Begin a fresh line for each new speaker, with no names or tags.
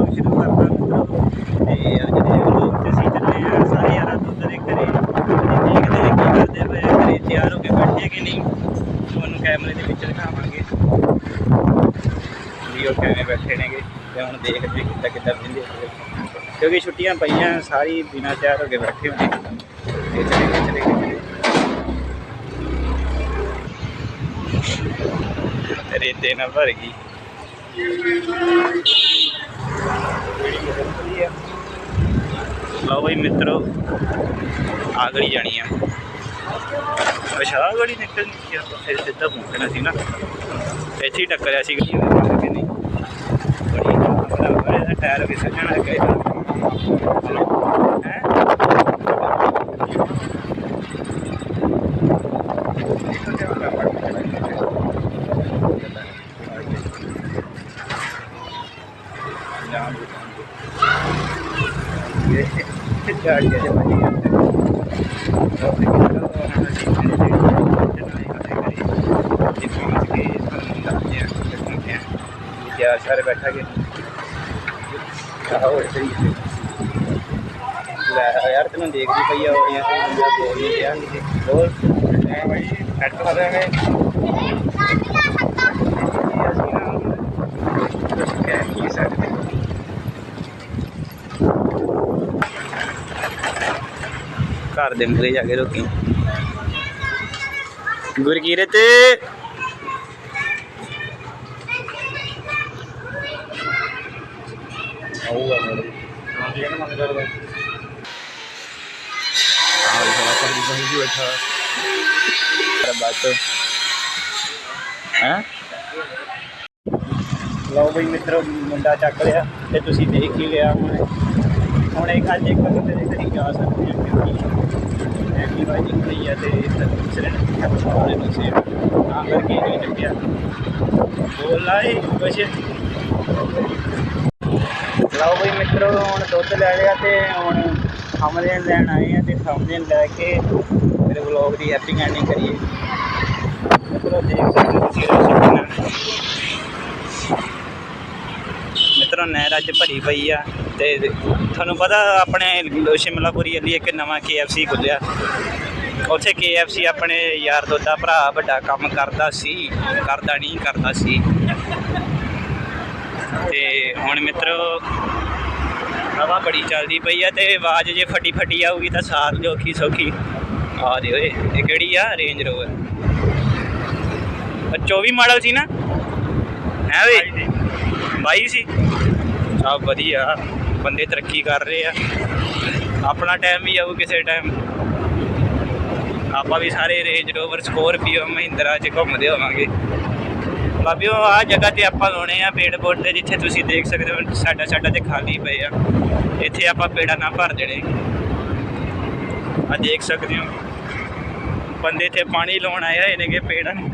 Vlog ਸ਼ੁਰੂ ਕਰਦਾ ਮਿੱਤਰੋ ਤੇ ਅੱਜ ਦੇ ਵਲੌਗ ਤੇ ਅਸੀਂ ਚੱਲੇ ਆ ਸਾਰੇ ਯਾਰਾਂ ਦੋਸਤਾਂ ਦੇ ਘਰੇ। ਤੇ ਦੇਖਦੇ ਆ ਕੀ ਕਰਦੇ ਪਏ ਆ, ਘਰੇ ਤਿਆਰ ਹੋ ਕੇ ਬੈਠੇ ਕਿ ਨਹੀਂ? ਤੁਹਾਨੂੰ ਕੈਮਰੇ ਦੇ ਵਿੱਚ ਦਿਖਾਵਾਂਗੇ। ਵੀ ਉਹ ਕਿਵੇਂ ਬੈਠੇ ਨੇਗੇ। ਤੇ ਹੁਣ ਦੇਖਦੇ ਕਿੱਦਾਂ ਕਿੱਦਾਂ ਬਿੰਦੇ ਕਿਉਂਕਿ ਛੁੱਟੀਆਂ ਪਈਆਂ ਸਾਰੀ ਬਿਨਾਂ ਤਿਆਰ ਹੋ ਕੇ ਬੈਠੇ ਹੋਣੇ ਤੇ ਚਲੇ ਗਏ ਚਲੇ ਗਏ। ਰੇਤੇ ਨਾਲ ਭਰ ਗਈ। ਲਓ ਬਈ ਮਿੱਤਰੋ ਆਗੜੀ ਜਾਣੀ ਆ। ਅੱਛਾ ਗੜੀ ਨਿਕਲ ਗਈ ਆ ਫਿਰ ਸਿੱਧਾ ਪਹੁੰਚਣਾ ਸੀ ਨਾ। ਇੱਥੇ ਹੀ ਟੱਕਰਿਆ ਸੀ ਗੱਡੀ ਦੇ ਨਹੀਂ ਬੜੀ ਬਰਾਬਰ ਟਾਇਰ ਵੀ ਸੱਜਣਾ ਹੈ ਹੈ। ਲੈ ਯਾਰ ਤੈਨੂੰ ਦੇਖਦੀ ਪਈ ਆ ਹੋਣੀਆਂ ਤੇ ਮੁੰਡਾ ਬੋਲ ਨਹੀਂ ਰਿਹਾ ਨਹੀਂ ਬੋਲ ਐ ਭਾਈ ਸੈੱਟ ਕਰ ਰਹੇ ਨੇ ਅਸੀਂ ਨਾ ਕੁਛ ਕਹਿ ਨਹੀਂ ਸਕਦੇ ਘਰ ਦੇ ਮੂਰੇ ਜਾ ਕੇ ਰੋਕੀ ਗੁਰਕੀਰਤ। ਆਊਗਾ ਮੇਰੇ ਹਾਂਜੀ ਇਹਨਾਂ ਮਨ ਕਰਦਾ। ਆਹ ਇਹ ਸਾਲਾ ਪਰਦੀ ਪਹੀ ਬੈਠਾ। ਬਾਤ ਹੈ? ਲਓ ਬਈ ਮਿੱਤਰੋ, ਮੁੰਡਾ ਚੱਕ ਲਿਆ ਤੇ ਤੁਸੀਂ ਦੇਖ ਹੀ ਲਿਆ ਹੁਣ। ਹੁਣ ਅੱਜ ਇੱਕ ਬੰਦੇ ਦੇ ਘਰੀ ਜਾ ਸਕਦੇ ਹਾਂ ਕਿਉਂਕਿ ਐਕਟਿਵਾ ਜੀ ਖੜੀ ਆ ਤੇ ਸਰਵਿਸ ਵਾਲੇ ਨੂੰ ਸੇ ਆ ਕਰਕੇ ਨਹੀਂ ਚੱਕਿਆ। ਬੋਲ ਕੁਛ। ਲਓ ਬਈ ਮਿੱਤਰੋ, ਹੁਣ ਦੁੱਧ ਲੈ ਲਿਆ ਤੇ ਹੁਣ ਸਾਹਮਣੇ ਲੈਣ ਆਏ ਆ ਤੇ ਸਾਹਮਣੇ ਲੈ ਕੇ ਮੇਰੇ ਵਲੌਗ ਦੀ ਹੈਪੀ ਐਂਡਿੰਗ ਕਰੀਏ। ਮਿੱਤਰੋ, ਦੇਖ ਸਕਦੇ ਹੋ ਤੁਸੀਂ ਰੋਸ਼ਨ ਨਹਿਰ ਅੱਜ ਭਰੀ ਪਈ ਆ ਤੇ ਤੁਹਾਨੂੰ ਪਤਾ ਆਪਣੇ ਸ਼ਿਮਲਾਪੁਰੀ ਅਲੀ ਇੱਕ ਨਵਾਂ KFC ਖੁੱਲਿਆ। ਉੱਥੇ KFC ਆਪਣੇ ਯਾਰ ਦੋਸਤ ਭਰਾ ਵੱਡਾ ਕੰਮ ਕਰਦਾ ਸੀ, ਕਰਦਾ ਨਹੀਂ, ਕਰਦਾ ਸੀ। ਤੇ ਹੁਣ ਮਿੱਤਰੋ, ਹਵਾ ਬੜੀ ਚੱਲਦੀ ਪਈ ਆ ਤੇ ਆਵਾਜ਼ ਜੇ ਫਟੀ ਫਟੀ ਆਊਗੀ ਤਾਂ ਸਾਰ ਲਿਓ ਔਖੀ ਸੌਖੀ। ਆ ਦੇ ਓਏ, ਇਹ ਕਿਹੜੀ ਆ? ਰੇਂਜ ਰੋਵਰ 24 ਮਾਡਲ ਸੀ ਨਾ? ਹੈ ਵੇ 22 ਸੀ? ਸਭ ਵਧੀਆ, ਬੰਦੇ ਤਰੱਕੀ ਕਰ ਰਹੇ ਆ। ਆਪਣਾ ਟਾਈਮ ਵੀ ਆਊ ਕਿਸੇ ਟਾਈਮ ਆਪਾਂ ਵੀ ਸਾਰੇ ਰੇਂਜ ਰੋਵਰ ਸਕੋਰਪੀਓ ਮਹਿੰਦਰਾ 'ਚ ਘੁੰਮਦੇ ਹੋਵਾਂਗੇ। ਬਾਬਿਓ ਆ ਜਗ੍ਹਾ ਤੇ ਆਪਾਂ ਲਾਉਣੇ ਆ ਪੇੜ ਪੌਦੇ ਜਿੱਥੇ ਤੁਸੀਂ ਦੇਖ ਸਕਦੇ ਹੋ, ਸਾਡਾ ਸਾਡਾ ਤੇ ਖਾਲੀ ਪਏ ਆ। ਇੱਥੇ ਆਪਾਂ ਪੇੜਾਂ ਨਾ ਭਰ ਦੇਣੇ। ਆ ਦੇਖ ਸਕਦੇ ਹੋ। ਬੰਦੇ ਇੱਥੇ ਪਾਣੀ ਲਾਉਣ ਆਏ ਹੋਏ ਨੇਗੇ ਪੇੜਾਂ। ਨੂੰ